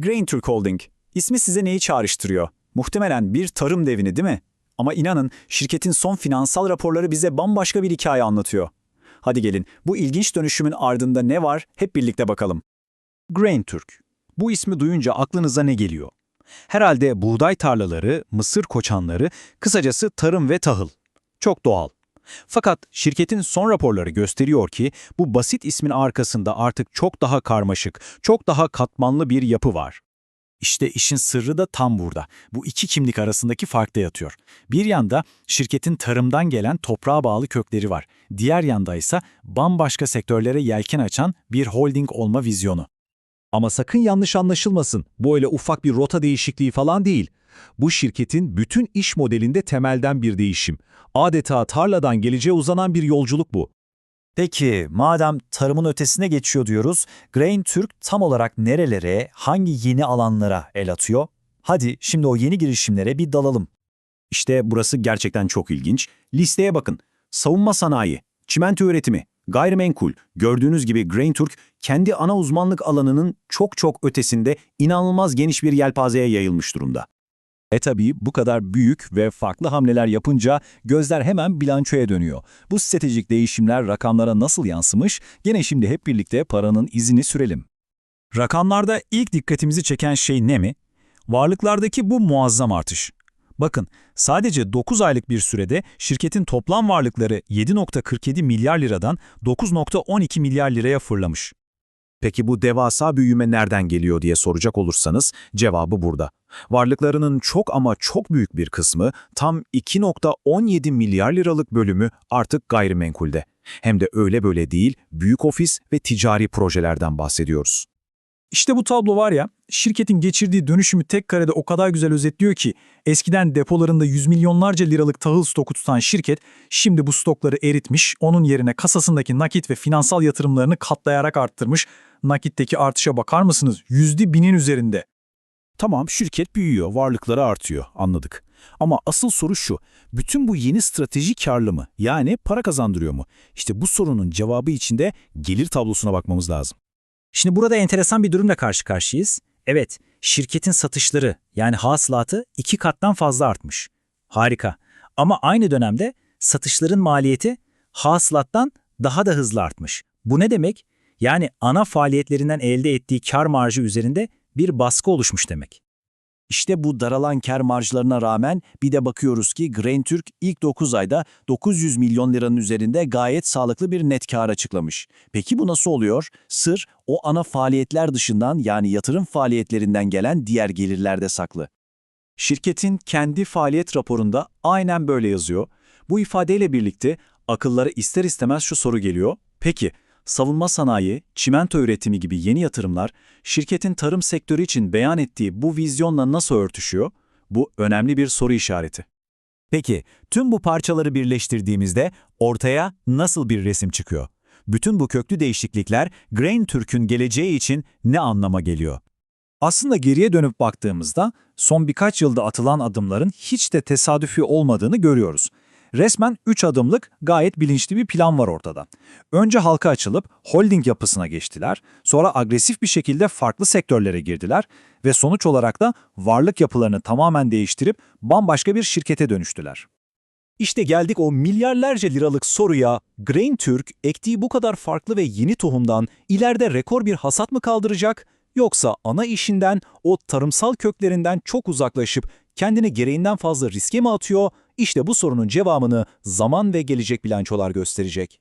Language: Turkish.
Grain Türk Holding. İsmi size neyi çağrıştırıyor? Muhtemelen bir tarım devini değil mi? Ama inanın şirketin son finansal raporları bize bambaşka bir hikaye anlatıyor. Hadi gelin bu ilginç dönüşümün ardında ne var hep birlikte bakalım. Grain Türk. Bu ismi duyunca aklınıza ne geliyor? Herhalde buğday tarlaları, mısır koçanları, kısacası tarım ve tahıl. Çok doğal. Fakat şirketin son raporları gösteriyor ki bu basit ismin arkasında artık çok daha karmaşık, çok daha katmanlı bir yapı var. İşte işin sırrı da tam burada. Bu iki kimlik arasındaki farkta yatıyor. Bir yanda şirketin tarımdan gelen toprağa bağlı kökleri var. Diğer yanda ise bambaşka sektörlere yelken açan bir holding olma vizyonu. Ama sakın yanlış anlaşılmasın. Bu öyle ufak bir rota değişikliği falan değil. Bu şirketin bütün iş modelinde temelden bir değişim. Adeta tarladan geleceğe uzanan bir yolculuk bu. Peki madem tarımın ötesine geçiyor diyoruz, Grain Türk tam olarak nerelere, hangi yeni alanlara el atıyor? Hadi şimdi o yeni girişimlere bir dalalım. İşte burası gerçekten çok ilginç. Listeye bakın. Savunma sanayi, çimento üretimi, gayrimenkul. Gördüğünüz gibi Grain Türk kendi ana uzmanlık alanının çok çok ötesinde inanılmaz geniş bir yelpazeye yayılmış durumda. E tabii bu kadar büyük ve farklı hamleler yapınca gözler hemen bilançoya dönüyor. Bu stratejik değişimler rakamlara nasıl yansımış? Gene şimdi hep birlikte paranın izini sürelim. Rakamlarda ilk dikkatimizi çeken şey ne mi? Varlıklardaki bu muazzam artış. Bakın, sadece 9 aylık bir sürede şirketin toplam varlıkları 7.47 milyar liradan 9.12 milyar liraya fırlamış. Peki bu devasa büyüme nereden geliyor diye soracak olursanız cevabı burada. Varlıklarının çok ama çok büyük bir kısmı tam 2.17 milyar liralık bölümü artık gayrimenkulde. Hem de öyle böyle değil, büyük ofis ve ticari projelerden bahsediyoruz. İşte bu tablo var ya, şirketin geçirdiği dönüşümü tek karede o kadar güzel özetliyor ki, eskiden depolarında yüz milyonlarca liralık tahıl stoku tutan şirket, şimdi bu stokları eritmiş, onun yerine kasasındaki nakit ve finansal yatırımlarını katlayarak arttırmış. Nakitteki artışa bakar mısınız? Yüzde binin üzerinde. Tamam şirket büyüyor, varlıkları artıyor, anladık. Ama asıl soru şu, bütün bu yeni strateji karlı mı? Yani para kazandırıyor mu? İşte bu sorunun cevabı içinde gelir tablosuna bakmamız lazım. Şimdi burada enteresan bir durumla karşı karşıyayız. Evet, şirketin satışları yani hasılatı iki kattan fazla artmış. Harika. Ama aynı dönemde satışların maliyeti hasılattan daha da hızlı artmış. Bu ne demek? Yani ana faaliyetlerinden elde ettiği kar marjı üzerinde bir baskı oluşmuş demek. İşte bu daralan kar marjlarına rağmen bir de bakıyoruz ki Grain Türk ilk 9 ayda 900 milyon liranın üzerinde gayet sağlıklı bir net kar açıklamış. Peki bu nasıl oluyor? Sır o ana faaliyetler dışından yani yatırım faaliyetlerinden gelen diğer gelirlerde saklı. Şirketin kendi faaliyet raporunda aynen böyle yazıyor. Bu ifadeyle birlikte akıllara ister istemez şu soru geliyor. Peki, savunma sanayi, çimento üretimi gibi yeni yatırımlar şirketin tarım sektörü için beyan ettiği bu vizyonla nasıl örtüşüyor? Bu önemli bir soru işareti. Peki, tüm bu parçaları birleştirdiğimizde ortaya nasıl bir resim çıkıyor? Bütün bu köklü değişiklikler Grain Türk'ün geleceği için ne anlama geliyor? Aslında geriye dönüp baktığımızda son birkaç yılda atılan adımların hiç de tesadüfi olmadığını görüyoruz. Resmen 3 adımlık gayet bilinçli bir plan var ortada. Önce halka açılıp holding yapısına geçtiler, sonra agresif bir şekilde farklı sektörlere girdiler ve sonuç olarak da varlık yapılarını tamamen değiştirip bambaşka bir şirkete dönüştüler. İşte geldik o milyarlarca liralık soruya, Grain Türk ektiği bu kadar farklı ve yeni tohumdan ileride rekor bir hasat mı kaldıracak, yoksa ana işinden, o tarımsal köklerinden çok uzaklaşıp kendini gereğinden fazla riske mi atıyor? İşte bu sorunun cevabını zaman ve gelecek bilançolar gösterecek.